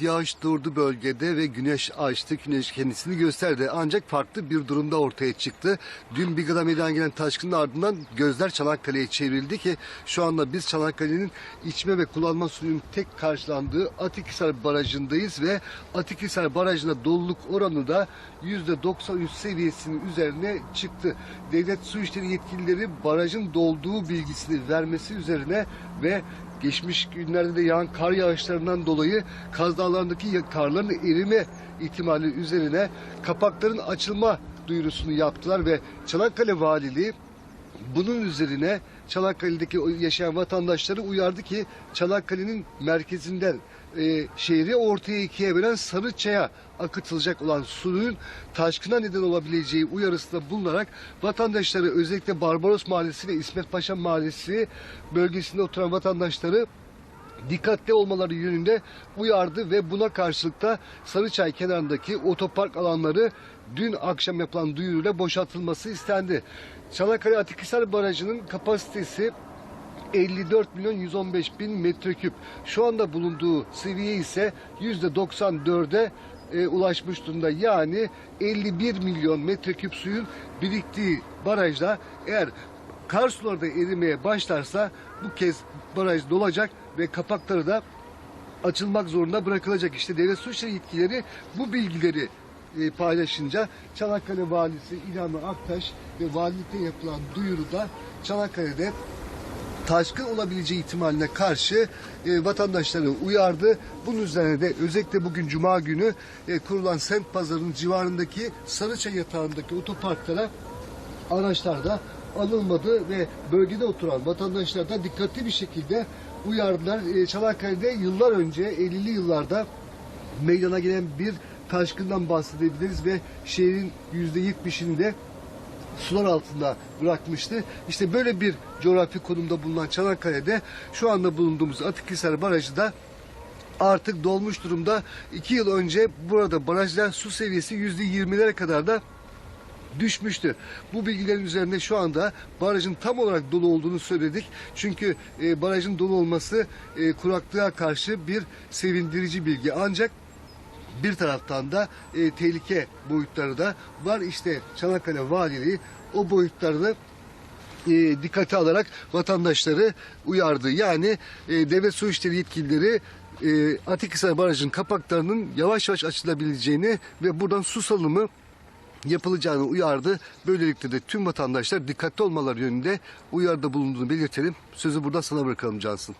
Yağış durdu bölgede ve güneş açtı. Güneş kendisini gösterdi. Ancak farklı bir durumda ortaya çıktı. Dün Biga'da meydana gelen taşkının ardından gözler Çanakkale'ye çevrildi ki şu anda biz Çanakkale'nin içme ve kullanma suyunun tek karşılandığı Atikhisar Barajı'ndayız ve Atikhisar Barajı'nda doluluk oranı da %93 seviyesinin üzerine çıktı. Devlet Su İşleri yetkilileri barajın dolduğu bilgisini vermesi üzerine ve geçmiş günlerde de yağan kar yağışlarından dolayı Kaz Dağları'ndaki karların erime ihtimali üzerine kapakların açılma duyurusunu yaptılar ve Çanakkale Valiliği bunun üzerine Çanakkale'deki yaşayan vatandaşları uyardı ki Çanakkale'nin merkezinden e, şehri ortaya ikiye bölen Sarıçay'a akıtılacak olan suyun taşkına neden olabileceği uyarısında bulunarak vatandaşları özellikle Barbaros Mahallesi ve İsmet Paşa Mahallesi bölgesinde oturan vatandaşları dikkatli olmaları yönünde uyardı ve buna karşılık da Sarıçay kenarındaki otopark alanları dün akşam yapılan duyuruyla boşaltılması istendi. Çanakkale Atikhisar Barajı'nın kapasitesi 54 milyon 115 bin metreküp. Şu anda bulunduğu seviye ise %94'e e, ulaşmış durumda. Yani 51 milyon metreküp suyun biriktiği barajda eğer kar suları da erimeye başlarsa bu kez baraj dolacak ve kapakları da açılmak zorunda bırakılacak. İşte devlet su işleri yetkileri bu bilgileri e, paylaşınca Çanakkale Valisi İlhami Aktaş ve valilikte yapılan duyuruda Çanakkale'de taşkın olabileceği ihtimaline karşı e, vatandaşları uyardı. Bunun üzerine de özellikle bugün Cuma günü e, kurulan semt pazarının civarındaki Sarıçay yatağındaki otoparklara araçlar da alınmadı ve bölgede oturan vatandaşlar da dikkatli bir şekilde uyardılar. E, Çanakkale'de yıllar önce 50'li yıllarda meydana gelen bir taşkından bahsedebiliriz ve şehrin %70'ini de sular altında bırakmıştı. İşte böyle bir coğrafi konumda bulunan Çanakkale'de şu anda bulunduğumuz Atikhisar Barajı da artık dolmuş durumda. İki yıl önce burada barajda su seviyesi yüzde yirmilere kadar da düşmüştü. Bu bilgilerin üzerinde şu anda barajın tam olarak dolu olduğunu söyledik. Çünkü e, barajın dolu olması e, kuraklığa karşı bir sevindirici bilgi. Ancak bir taraftan da e, tehlike boyutları da var. İşte Çanakkale Valiliği o boyutlarını e, dikkate alarak vatandaşları uyardı. Yani e, devlet su işleri yetkilileri e, Atikhisar Barajı'nın kapaklarının yavaş yavaş açılabileceğini ve buradan su salımı yapılacağını uyardı. Böylelikle de tüm vatandaşlar dikkatli olmaları yönünde uyarıda bulunduğunu belirtelim. Sözü burada sana bırakalım Cansın.